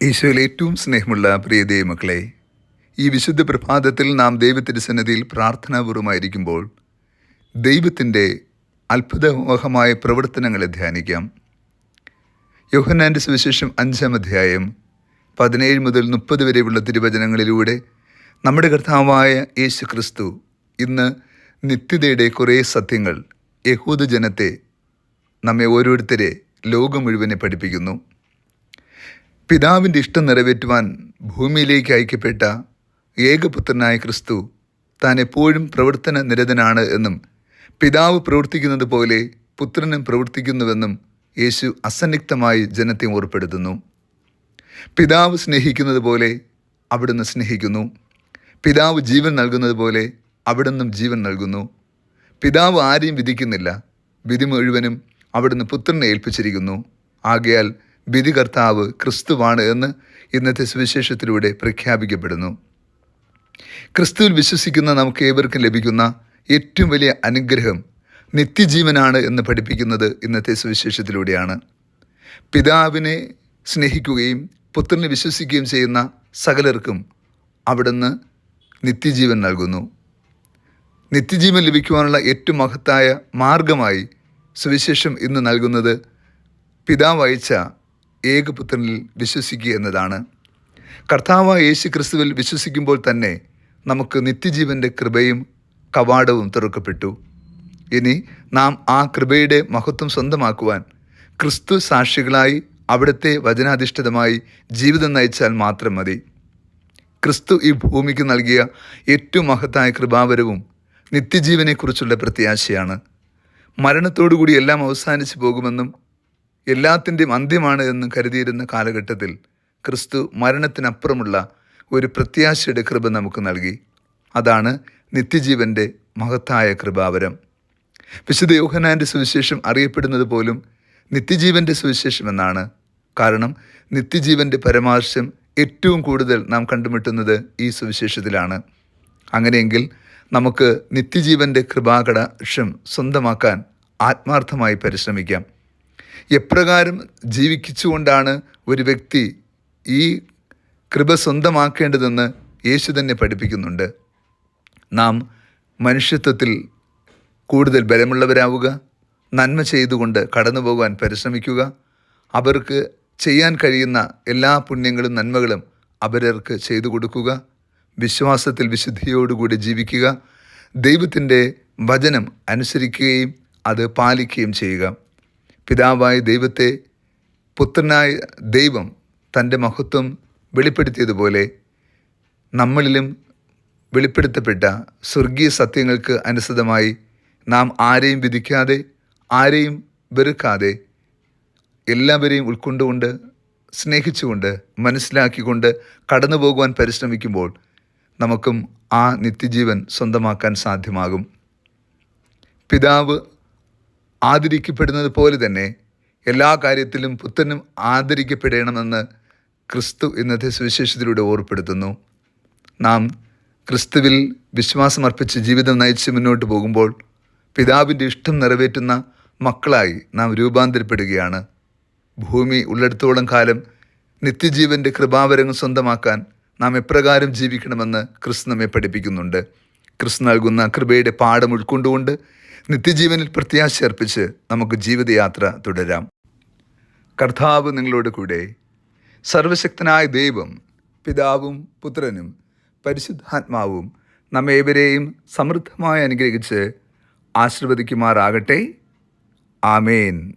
ഈശോയിൽ ഏറ്റവും സ്നേഹമുള്ള പ്രിയ ദൈവമക്കളെ ഈ വിശുദ്ധ പ്രഭാതത്തിൽ നാം ദൈവത്തിന്റെ സന്നദ്ധിയിൽ പ്രാർത്ഥനാപൂർവമായിരിക്കുമ്പോൾ ദൈവത്തിന്റെ അത്ഭുതമോഹമായ പ്രവർത്തനങ്ങളെ ധ്യാനിക്കാം. യോഹന്നാന്റെ സുവിശേഷം അഞ്ചാം അധ്യായം പതിനേഴ് മുതൽ മുപ്പത് വരെയുള്ള തിരുവചനങ്ങളിലൂടെ നമ്മുടെ കർത്താവായ യേശു ക്രിസ്തു ഇന്ന് നിത്യതയുടെ കുറേ സത്യങ്ങൾ യഹൂദ ജനത്തെ നമ്മെ ഓരോരുത്തരെ ലോകം മുഴുവനെ പഠിപ്പിക്കുന്നു. പിതാവിന്റെ ഇഷ്ടം നിറവേറ്റുവാൻ ഭൂമിയിലേക്ക് അയക്കപ്പെട്ട ഏകപുത്രനായ ക്രിസ്തു താൻ എപ്പോഴും പ്രവർത്തന നിരതനാണ് എന്നും പിതാവ് പ്രവർത്തിക്കുന്നത് പോലെ പുത്രനും പ്രവർത്തിക്കുന്നുവെന്നും യേശു അസന്നിഗ്ധമായി ജനത്തെ ഓർപ്പെടുത്തുന്നു. പിതാവ് സ്നേഹിക്കുന്നത് പോലെ അവിടുന്ന് സ്നേഹിക്കുന്നു. പിതാവ് ജീവൻ നൽകുന്നത് പോലെ അവിടുന്നും ജീവൻ നൽകുന്നു. പിതാവ് ആരെയും വിധിക്കുന്നില്ല. വിധി മുഴുവനും അവിടുന്ന് പുത്രനെ ഏൽപ്പിച്ചിരിക്കുന്നു. ആകയാൽ വിധികർത്താവ് ക്രിസ്തുവാണ് എന്ന് ഇന്നത്തെ സുവിശേഷത്തിലൂടെ പ്രഖ്യാപിക്കപ്പെടുന്നു. ക്രിസ്തുവിൽ വിശ്വസിക്കുന്ന നമുക്ക് ഏവർക്കും ലഭിക്കുന്ന ഏറ്റവും വലിയ അനുഗ്രഹം നിത്യജീവനാണ് എന്ന് പഠിപ്പിക്കുന്നത് ഇന്നത്തെ സുവിശേഷത്തിലൂടെയാണ്. പിതാവിനെ സ്നേഹിക്കുകയും പുത്രനെ വിശ്വസിക്കുകയും ചെയ്യുന്ന സകലർക്കും അവിടുന്ന് നിത്യജീവൻ നൽകുന്നു. നിത്യജീവൻ ലഭിക്കുവാനുള്ള ഏറ്റവും മഹത്തായ മാർഗമായി സുവിശേഷം ഇന്ന് നൽകുന്നത് പിതാവ് അയച്ച ഏകപുത്രനിൽ വിശ്വസിക്കുക എന്നതാണ്. കർത്താവായ യേശു ക്രിസ്തുവിൽ വിശ്വസിക്കുമ്പോൾ തന്നെ നമുക്ക് നിത്യജീവന്റെ കൃപയും കവാടവും തുറക്കപ്പെട്ടു. ഇനി നാം ആ കൃപയുടെ മഹത്വം സ്വന്തമാക്കുവാൻ ക്രിസ്തു സാക്ഷികളായി അവിടുത്തെ വചനാധിഷ്ഠിതമായി ജീവിതം നയിച്ചാൽ മാത്രം മതി. ക്രിസ്തു ഈ ഭൂമിക്ക് നൽകിയ ഏറ്റവും മഹത്തായ കൃപാവരവും നിത്യജീവനെക്കുറിച്ചുള്ള പ്രത്യാശയാണ്. മരണത്തോടുകൂടി എല്ലാം അവസാനിച്ചു പോകുമെന്നും എല്ലാത്തിന്റെയും അന്ത്യമാണ് എന്ന് കരുതിയിരുന്ന കാലഘട്ടത്തിൽ ക്രിസ്തു മരണത്തിനപ്പുറമുള്ള ഒരു പ്രത്യാശയുടെ കൃപ നമുക്ക് നൽകി. അതാണ് നിത്യജീവന്റെ മഹത്തായ കൃപാവരം. വിശുദ്ധ യോഹനാന്റെ സുവിശേഷം അറിയപ്പെടുന്നത് പോലും നിത്യജീവന്റെ സുവിശേഷം എന്നാണ്. കാരണം നിത്യജീവന്റെ പരമാർശം ഏറ്റവും കൂടുതൽ നാം കണ്ടുമുട്ടുന്നത് ഈ സുവിശേഷത്തിലാണ്. അങ്ങനെയെങ്കിൽ നമുക്ക് നിത്യജീവന്റെ കൃപാകടാക്ഷം സ്വന്തമാക്കാൻ ആത്മാർത്ഥമായി പരിശ്രമിക്കാം. എപ്രകാരം ജീവിക്കിച്ചുകൊണ്ടാണ് ഒരു വ്യക്തി ഈ കൃപ സ്വന്തമാക്കേണ്ടതെന്ന് യേശു തന്നെ പഠിപ്പിക്കുന്നുണ്ട്. നാം മനുഷ്യത്വത്തിൽ കൂടുതൽ ബലമുള്ളവരാവുക നന്മ ചെയ്തുകൊണ്ട് കടന്നു പോകാൻ പരിശ്രമിക്കുക അവർക്ക് ചെയ്യാൻ കഴിയുന്ന എല്ലാ പുണ്യങ്ങളും നന്മകളും അവരർക്ക് ചെയ്തു കൊടുക്കുക വിശ്വാസത്തിൽ വിശുദ്ധിയോടുകൂടി ജീവിക്കുക ദൈവത്തിന്റെ വചനം അനുസരിക്കുകയും അത് പാലിക്കുകയും ചെയ്യുക. പിതാവായ ദൈവത്തെ പുത്രനായ ദൈവം തന്റെ മഹത്വം വെളിപ്പെടുത്തിയതുപോലെ നമ്മളിലും വെളിപ്പെടുത്തപ്പെട്ട സ്വർഗീയ സത്യങ്ങൾക്ക് അനുസൃതമായി നാം ആരെയും വിധിക്കാതെ ആരെയും വെറുക്കാതെ എല്ലാവരെയും ഉൾക്കൊണ്ടുകൊണ്ട് സ്നേഹിച്ചുകൊണ്ട് മനസ്സിലാക്കിക്കൊണ്ട് കടന്നു പോകുവാൻ പരിശ്രമിക്കുമ്പോൾ നമുക്കും ആ നിത്യജീവൻ സ്വന്തമാക്കാൻ സാധ്യമാകും. പിതാവ് ആദരിക്കപ്പെടുന്നത് പോലെ തന്നെ എല്ലാ കാര്യത്തിലും പുത്രനും ആദരിക്കപ്പെടണമെന്ന് ക്രിസ്തു ഇന്നത്തെ സുവിശേഷത്തിലൂടെ ഓർപ്പെടുത്തുന്നു. നാം ക്രിസ്തുവിൽ വിശ്വാസമർപ്പിച്ച് ജീവിതം നയിച്ച് മുന്നോട്ട് പോകുമ്പോൾ പിതാവിന്റെ ഇഷ്ടം നിറവേറ്റുന്ന മക്കളായി നാം രൂപാന്തരപ്പെടുകയാണ്. ഭൂമി ഉള്ളിടത്തോളം കാലം നിത്യജീവന്റെ കൃപാവരങ്ങൾ സ്വന്തമാക്കാൻ നാം എപ്രകാരം ജീവിക്കണമെന്ന് ക്രിസ്തു നമ്മെ പഠിപ്പിക്കുന്നുണ്ട്. ക്രിസ്തു നൽകുന്ന കൃപയുടെ പാഠം ഉൾക്കൊണ്ടുകൊണ്ട് നിത്യജീവനിൽ പ്രത്യാശ അർപ്പിച്ച് നമുക്ക് ജീവിതയാത്ര തുടരാം. കർത്താവ് നിങ്ങളോട് കൂടെ. സർവശക്തനായ ദൈവം പിതാവും പുത്രനും പരിശുദ്ധാത്മാവും നമ്മേവരെയും സമൃദ്ധമായി അനുഗ്രഹിച്ച് ആശീർവദിക്കുമാറാകട്ടെ. ആമേൻ.